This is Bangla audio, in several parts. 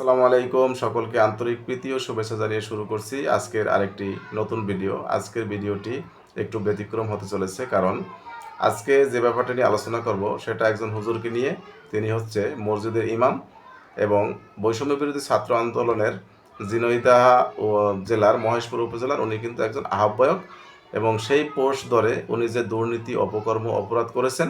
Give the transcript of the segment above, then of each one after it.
আসসালামু আলাইকুম। সকলকে আন্তরিক প্রীতি ও শুভেচ্ছা জানিয়ে শুরু করছি আজকের আরেকটি নতুন ভিডিও। আজকের ভিডিওটি একটু ব্যতিক্রম হতে চলেছে কারণ আজকে যে ব্যাপারটা নিয়ে আলোচনা করব সেটা একজন হুজুরকে নিয়ে। তিনি হচ্ছে মসজিদের ইমাম এবং বৈষম্য বিরোধী ছাত্র আন্দোলনের জিনইদা ও জেলার মহেশপুর উপজেলার উনি কিন্তু একজন আহ্বায়ক এবং সেই পোস্ট ধরে উনি যে দুর্নীতি, অপকর্ম, অপরাধ করেছেন,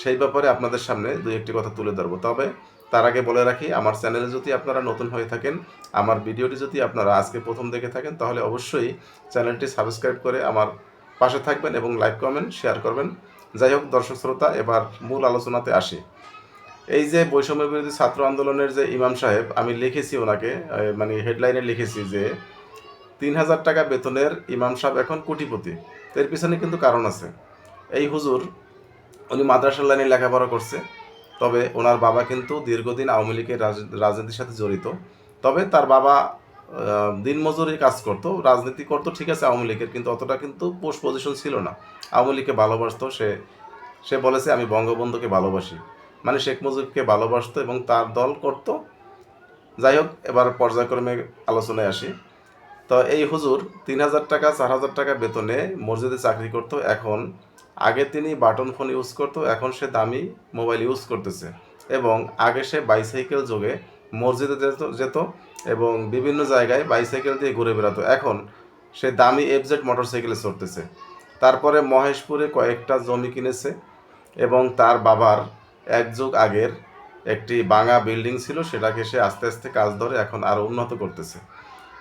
সেই ব্যাপারে আপনাদের সামনে দুই একটি কথা তুলে ধরবো। তবে তার আগে বলে রাখি, আমার চ্যানেলে যদি আপনারা নতুন হয়ে থাকেন, আমার ভিডিওটি যদি আপনারা আজকে প্রথম দেখে থাকেন, তাহলে অবশ্যই চ্যানেলটি সাবস্ক্রাইব করে আমার পাশে থাকবেন এবং লাইক, কমেন্ট, শেয়ার করবেন। যাই হোক, দর্শক শ্রোতা, এবার মূল আলোচনাতে আসি। এই যে বৈষম্য বিরোধী ছাত্র আন্দোলনের যে ইমাম সাহেব, আমি লিখেছি ওনাকে মানে হেডলাইনে লিখেছি যে, তিন হাজার টাকা বেতনের ইমাম সাহেব এখন কোটিপতি। এর পিছনে কিন্তু কারণ আছে। এই হুজুর, উনি মাদ্রাসার লাইনে লেখাপড়া করছে। তবে ওনার বাবা কিন্তু দীর্ঘদিন আওয়ামী লীগের রাজ- রাজনীতির সাথে জড়িত। তবে তার বাবা দিনমজুরি কাজ করতো, রাজনীতি করতো, ঠিক আছে, আওয়ামী লীগের, কিন্তু অতটা কিন্তু পোস্ট পজিশন ছিল না। আওয়ামী লীগকে ভালোবাসতো, সে সে বলেছে, আমি বঙ্গবন্ধুকে ভালোবাসি। মানে শেখ মুজিবকে ভালোবাসতো এবং তার দল করত। যাই হোক, এবার পর্যায়ক্রমে আলোচনায় আসি। তো এই হুজুর তিন হাজার টাকা, চার হাজার টাকা বেতনে মসজিদে চাকরি করতো। এখন আগে তিনি বাটন ফোন ইউজ করতো, এখন সে দামি মোবাইল ইউজ করতেছে। এবং আগে সে বাইসাইকেল যোগে মসজিদে যেত যেত এবং বিভিন্ন জায়গায় বাইসাইকেল দিয়ে ঘুরে বেড়াতো। এখন সে দামি এফজেড মোটরসাইকেলে চড়তেছে। তারপরে মহেশপুরে কয়েকটা জমি কিনেছে এবং তার বাবার এক যুগ আগের একটি বাঙা বিল্ডিং ছিল, সেটাকে সে আস্তে আস্তে কাজ ধরে এখন আরও উন্নত করতেছে।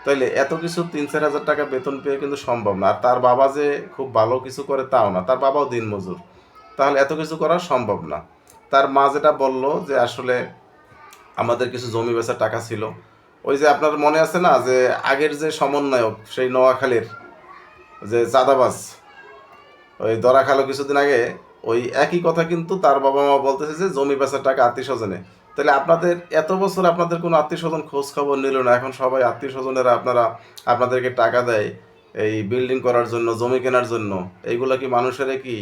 তাইলে এত কিছু তিন চার হাজার টাকা বেতন পেয়ে কিন্তু সম্ভব না। আর তার বাবা যে খুব ভালো কিছু করে তাও না। তার বাবাও দিনমজুর। তাহলে এত কিছু করা সম্ভব না। তার মা যেটা বলল যে আসলে আমাদের কিছু জমি বেচার টাকা ছিল। ওই যে আপনার মনে আছে না যে আগের যে সমন্বয়ক সেই নোয়াখালীর যে চাঁদাবাজ, ওই দরা খালো কিছুদিন আগে ওই একই কথা কিন্তু তার বাবা মা বলতেছে যে জমি বেচার টাকা আত্মীয় স্বজনে। তাহলে আপনাদের, এত বছর আপনাদের কোনো আত্মীয় স্বজন খোঁজ খবর নিল না? এখন সবাই আত্মীয় স্বজনেরা আপনারা, আপনাদেরকে টাকা দেয় এই বিল্ডিং করার জন্য, জমি কেনার জন্য। এইগুলো কি মানুষের কি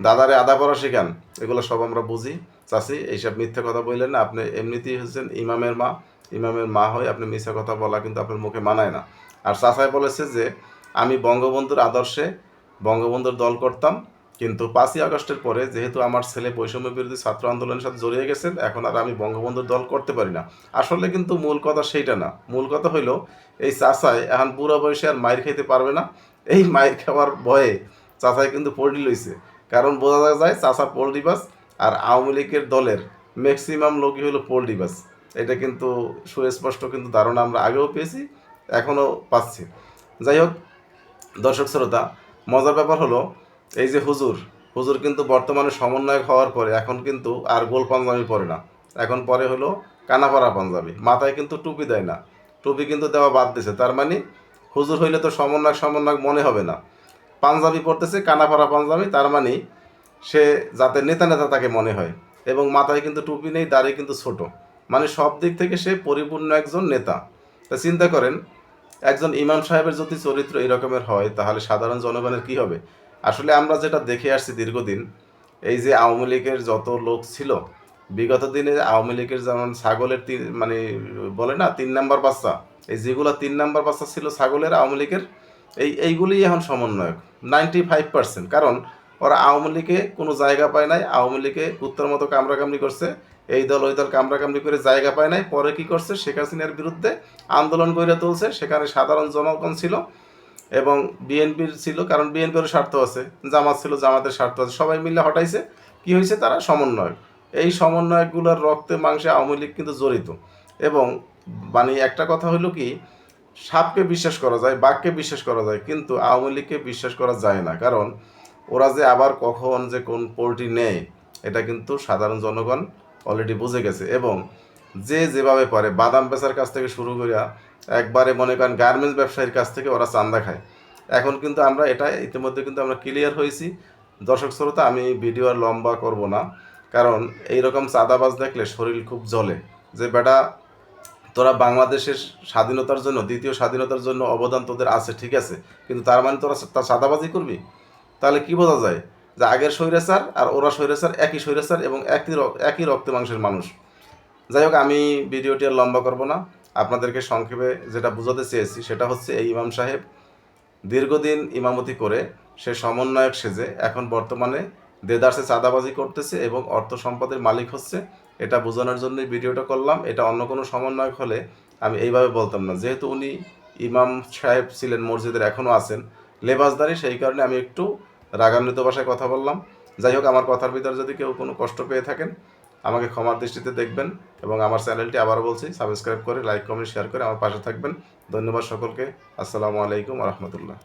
দাদারে আদা পড়া শেখান? এগুলো সব আমরা বুঝি। চাষি এইসব মিথ্যে কথা বললেন না, আপনি এমনিতেই হচ্ছেন ইমামের মা। ইমামের মা হয়ে আপনি মিথ্যা কথা বলা কিন্তু আপনার মুখে মানায় না। আর চাষাই বলেছে যে, আমি বঙ্গবন্ধুর আদর্শে বঙ্গবন্ধুর দল করতাম কিন্তু পাঁচই আগস্টের পরে যেহেতু আমার ছেলে বৈষম্য বিরোধী ছাত্র আন্দোলনের সাথে জড়িয়ে গেছেন এখন আর আমি বঙ্গবন্ধুর দল করতে পারি না। আসলে কিন্তু মূল কথা সেইটা না। মূল কথা হইল, এই চাচাই এখন বুড়ো বয়সে আর মায়ের খেতে পারবে না। এই মায়ের খাওয়ার ভয়ে চাচাই কিন্তু পোল্ট্রি লইছে। কারণ বোঝা যায় চাচা পোল্ট্রি বাস আর আওয়ামী লীগের দলের ম্যাক্সিমাম লোকই হলো পোল্ট্রি বাস। এটা কিন্তু সুস্পষ্ট কিন্তু ধারণা আমরা আগেও পেয়েছি, এখনও পাচ্ছি। যাই হোক, দর্শক শ্রোতা, মজার ব্যাপার হলো এই যে হুজুর হুজুর কিন্তু বর্তমানে সমন্বয়ক হওয়ার পরে এখন কিন্তু আর গোল পাঞ্জাবি পরে না। এখন পরে হলো কানাপাড়া পাঞ্জাবি, মাথায় কিন্তু টুপি দেয় না। টুপি কিন্তু দেওয়া বাদ দিছে, তার মানে হুজুর হইলে তো সমন্বয়ক সমন্বয়ক মনে হবে না। পাঞ্জাবি পরতেছে কানাপাড়া পাঞ্জাবি, তার মানে সে যাতে নেতা নেতা তাকে মনে হয়। এবং মাথায় কিন্তু টুপি নেই, দাড়ি কিন্তু ছোট। মানে সব দিক থেকে সে পরিপূর্ণ একজন নেতা। তা চিন্তা করেন, একজন ইমাম সাহেবের যদি চরিত্র এই রকমের হয়, তাহলে সাধারণ জনগণের কি হবে? আসলে আমরা যেটা দেখে আসছি দীর্ঘদিন, এই যে আওয়ামী লীগের যত লোক ছিল, বিগত দিনে আওয়ামী লীগের যেমন ছাগলের তিন মানে বলে না, তিন নাম্বার বাচ্চা, এই যেগুলো তিন নাম্বার বাচ্চা ছিল ছাগলের আওয়ামী লীগের, এই, এইগুলি এখন সমন্বয়ক নাইনটি ফাইভ পার্সেন্ট কারণ ওরা আওয়ামী লীগে কোনো জায়গা পায় নাই, আওয়ামী লীগে কুত্তার মতো কামড়াকামড়ি করছে, এই দল ওই দল কামড়াকামড়ি করে জায়গা পায় নাই, পরে কি করছে? শেখ হাসিনার বিরুদ্ধে আন্দোলন গড়ে তুলছে, সেখানে সাধারণ জনগণ ছিল এবং বিএনপির ছিল, কারণ বিএনপির স্বার্থ আছে, জামাত ছিল, জামাতের স্বার্থ আছে, সবাই মিলে হটাইছে। কি হয়েছে? তারা সমন্বয়ক। এই সমন্বয়কগুলোর রক্তে মাংসে আওয়ামী লীগ কিন্তু জড়িত। এবং মানে একটা কথা হলো কি, সাপকে বিশ্বাস করা যায়, বাঘকে বিশ্বাস করা যায়, কিন্তু আওয়ামী লীগকে বিশ্বাস করা যায় না। কারণ ওরা যে আবার কখন যে কোন পোলট্রি নেয়, এটা কিন্তু সাধারণ জনগণ অলরেডি বুঝে গেছে। এবং যে যেভাবে পারে, বাদাম বেচার কাছ থেকে শুরু করিয়া একবারে মনে করেন গার্মেন্টস ব্যবসায়ীর কাছ থেকে ওরা চান্দা খায়। এখন কিন্তু আমরা এটা ইতিমধ্যে কিন্তু আমরা ক্লিয়ার হয়েছি। দর্শক শ্রোতা, আমি ভিডিও আর লম্বা করব না। কারণ এইরকম চাঁদাবাজ দেখলে শরীর খুব জ্বলে। যে বেটা, তোরা বাংলাদেশের স্বাধীনতার জন্য, দ্বিতীয় স্বাধীনতার জন্য অবদান তোদের আছে, ঠিক আছে? কিন্তু তার মানে তোরা তা চাঁদাবাজি করবি? তাহলে কি বোঝা যায়? যে আগের স্বৈরাচার আর ওরা স্বৈরাচার একই স্বৈরাচার এবং একই একই রক্ত মাংসের মানুষ। যাই হোক, আমি ভিডিওটি আর লম্বা করব না। আপনাদেরকে সংক্ষেপে যেটা বোঝাতে চেয়েছি, সেটা হচ্ছে এই ইমাম সাহেব দীর্ঘদিন ইমামতি করে, সে সমন্বয়ক সেজে, এখন বর্তমানে দেদার্সে চাঁদাবাজি করতেছে এবং অর্থ সম্পদের মালিক হচ্ছে। এটা বোঝানোর জন্যই ভিডিওটা করলাম। এটা অন্য কোনো সমন্বয়ক হলে আমি এইভাবে বলতাম না। যেহেতু উনি ইমাম সাহেব ছিলেন, মসজিদের এখনও আছেন, লেবাসদারি সেই কারণে আমি একটু রাগান্বিত ভাষায় কথা বললাম। যাই হোক, আমার কথার ভিতরে যদি কেউ কোনো কষ্ট পেয়ে থাকেন আমাকে ক্ষমার দৃষ্টিতে দেখবেন এবং আমার চ্যানেলটি আবারও বলছি সাবস্ক্রাইব করে লাইক কমেন্ট শেয়ার করে আমার পাশে থাকবেন। ধন্যবাদ সকলকে। আসসালামু আলাইকুম রহমতুল্লাহ।